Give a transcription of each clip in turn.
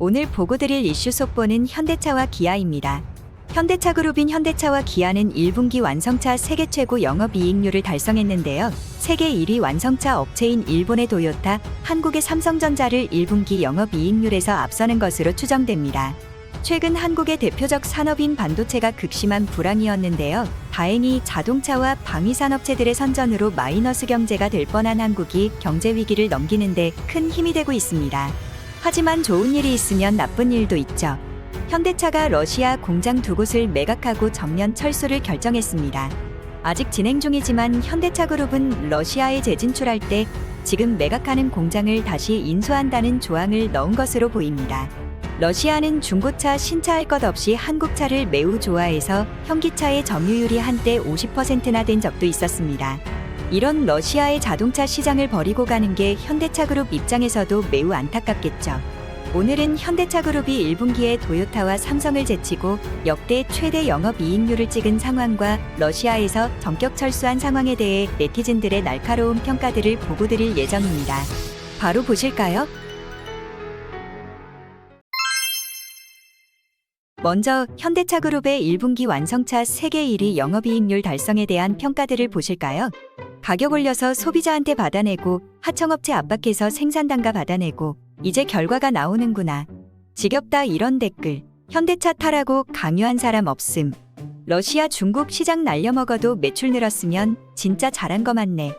오늘 보고 드릴 이슈 속보는 현대차와 기아입니다. 현대차 그룹인 현대차와 기아는 1분기 완성차 세계 최고 영업이익률을 달성했는데요. 세계 1위 완성차 업체인 일본의 도요타, 한국의 삼성전자를 1분기 영업이익률에서 앞서는 것으로 추정됩니다. 최근 한국의 대표적 산업인 반도체가 극심한 불황이었는데요. 다행히 자동차와 방위산업체들의 선전으로 마이너스 경제가 될 뻔한 한국이 경제 위기를 넘기는데 큰 힘이 되고 있습니다. 하지만 좋은 일이 있으면 나쁜 일도 있죠. 현대차가 러시아 공장 두 곳을 매각하고 전면 철수를 결정했습니다. 아직 진행 중이지만 현대차 그룹은 러시아에 재진출할 때 지금 매각하는 공장을 다시 인수한다는 조항을 넣은 것으로 보입니다. 러시아는 중고차 신차할 것 없이 한국차를 매우 좋아해서 현기차의 점유율이 한때 50%나 된 적도 있었습니다. 이런 러시아의 자동차 시장을 버리고 가는 게 현대차 그룹 입장에서도 매우 안타깝겠죠. 오늘은 현대차 그룹이 1분기에 도요타와 삼성을 제치고 역대 최대 영업이익률을 찍은 상황과 러시아에서 전격 철수한 상황에 대해 네티즌들의 날카로운 평가들을 보고 드릴 예정입니다. 바로 보실까요? 먼저 현대차 그룹의 1분기 완성차 세계 1위 영업이익률 달성에 대한 평가들을 보실까요? 가격 올려서 소비자한테 받아내고 하청업체 압박해서 생산 단가 받아내고 이제 결과가 나오는구나. 지겹다 이런 댓글. 현대차 타라고 강요한 사람 없음. 러시아 중국 시장 날려먹어도 매출 늘었으면 진짜 잘한 거 맞네.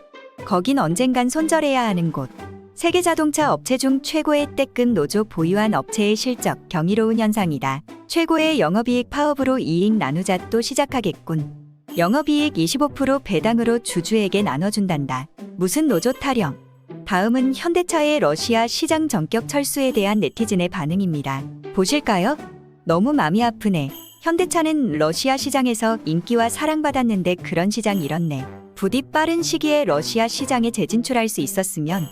거긴 언젠간 손절해야 하는 곳. 세계 자동차 업체 중 최고의 때급 노조 보유한 업체의 실적 경이로운 현상이다. 최고의 영업이익 파업으로 이익 나누자 또 시작하겠군. 영업이익 25% 배당으로 주주에게 나눠준단다. 무슨 노조 타령? 다음은 현대차의 러시아 시장 전격 철수에 대한 네티즌의 반응입니다. 보실까요? 너무 마음이 아프네. 현대차는 러시아 시장에서 인기와 사랑받았는데 그런 시장 잃었네. 부디 빠른 시기에 러시아 시장에 재진출할 수 있었으면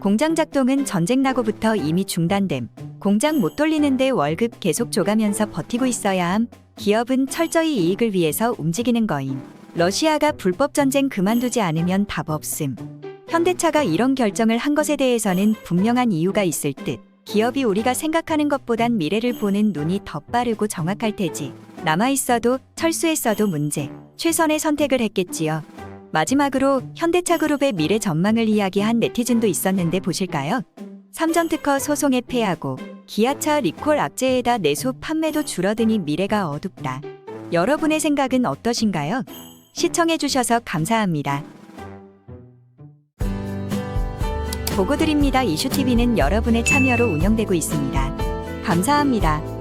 공장 작동은 전쟁 나고부터 이미 중단됨. 공장 못 돌리는데 월급 계속 줘가면서 버티고 있어야 함. 기업은 철저히 이익을 위해서 움직이는 거임. 러시아가 불법 전쟁 그만두지 않으면 답 없음. 현대차가 이런 결정을 한 것에 대해서는 분명한 이유가 있을 듯. 기업이 우리가 생각하는 것보단 미래를 보는 눈이 더 빠르고 정확할 테지. 남아있어도 철수했어도 문제. 최선의 선택을 했겠지요. 마지막으로 현대차 그룹의 미래 전망을 이야기한 네티즌도 있었는데 보실까요? 삼전 특허 소송에 패하고 기아차 리콜 악재에다 내수 판매도 줄어드니 미래가 어둡다. 여러분의 생각은 어떠신가요? 시청해주셔서 감사합니다. 보고드립니다. 이슈TV는 여러분의 참여로 운영되고 있습니다. 감사합니다.